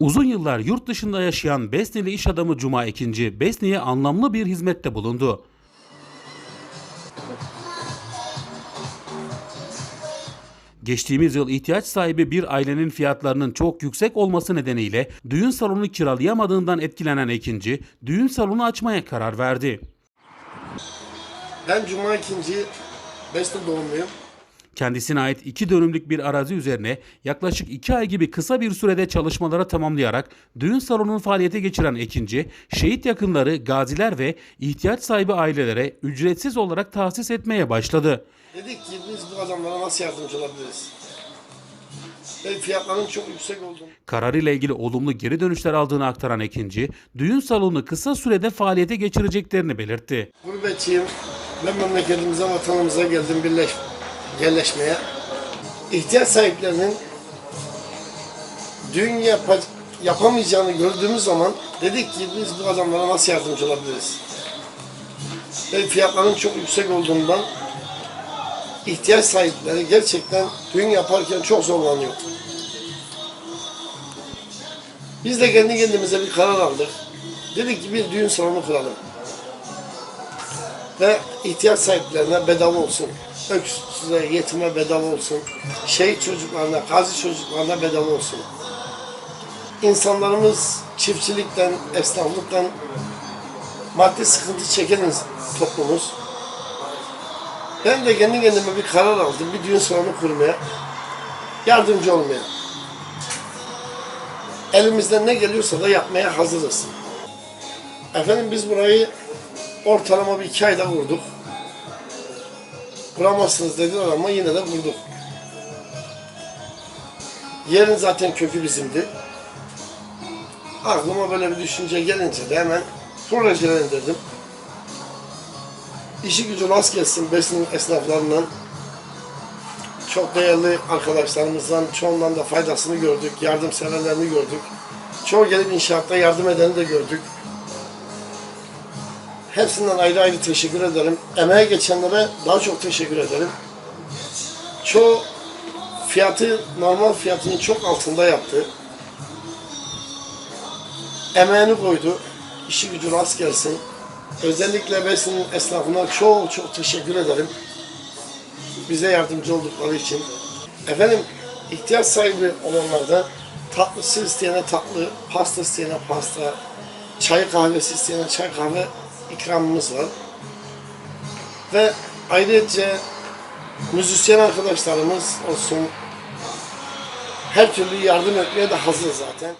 Uzun yıllar yurt dışında yaşayan Besneli iş adamı Cuma Ekinci, Besni'ye anlamlı bir hizmette bulundu. Geçtiğimiz yıl ihtiyaç sahibi bir ailenin fiyatlarının çok yüksek olması nedeniyle düğün salonu kiralayamadığından etkilenen Ekinci, düğün salonu açmaya karar verdi. Ben Cuma ikinci Besne doğumluyum. Kendisine ait iki dönümlük bir arazi üzerine yaklaşık iki ay gibi kısa bir sürede çalışmalara tamamlayarak düğün salonunu faaliyete geçiren Ekinci, şehit yakınları, gaziler ve ihtiyaç sahibi ailelere ücretsiz olarak tahsis etmeye başladı. Dedik ki biz bu adamlara nasıl yardımcı olabiliriz? Ve fiyatların çok yüksek olduğunu. Kararıyla ilgili olumlu geri dönüşler aldığını aktaran Ekinci, düğün salonunu kısa sürede faaliyete geçireceklerini belirtti. Gurbetçiyim. Ben memleketimize, vatanımıza geldim birleş, yerleşmeye. İhtiyaç sahiplerinin düğün yapa- yapamayacağını gördüğümüz zaman dedik ki biz bu adamlara nasıl yardımcı olabiliriz? Ve fiyatların çok yüksek olduğundan ihtiyaç sahipleri gerçekten düğün yaparken çok zorlanıyor. Biz de kendi kendimize bir karar aldık. Dedik ki bir düğün salonu kuralım. Ve ihtiyaç sahiplerine bedava olsun. Öksüze, yetime bedava olsun. Şehit çocuklarına, gazi çocuklarına bedava olsun. İnsanlarımız çiftçilikten, esnaflıktan maddi sıkıntı çeken toplumuz. Ben de kendi kendime bir karar aldım. Bir düğün salonu kurmaya, yardımcı olmaya. Elimizden ne geliyorsa da yapmaya hazırız. Efendim biz burayı ortalama bir iki ayda vurduk. Kuramazsınız dediler ama yine de vurduk. Yerin zaten kökü bizimdi. Aklıma böyle bir düşünce gelince de hemen projelendirdim. İşi gücü rast gelsin besin esnaflarından. Çok değerli arkadaşlarımızdan çoğundan da faydasını gördük. Yardımseverlerini gördük. Çoğu gelip inşaatta yardım edeni de gördük. Hepsinden ayrı ayrı teşekkür ederim. Emeğe geçenlere daha çok teşekkür ederim. Çoğu fiyatı normal fiyatının çok altında yaptı. Emeğini koydu. İşi gücü rast gelsin. Özellikle Besin'in esnafına çok çok teşekkür ederim. Bize yardımcı oldukları için. Efendim ihtiyaç sahibi olanlarda tatlısı isteyene tatlı, pasta isteyene pasta, çay kahvesi isteyene çay kahve ikramımız var. Ve ayrıca müzisyen arkadaşlarımız olsun her türlü yardım etmeye de hazır zaten.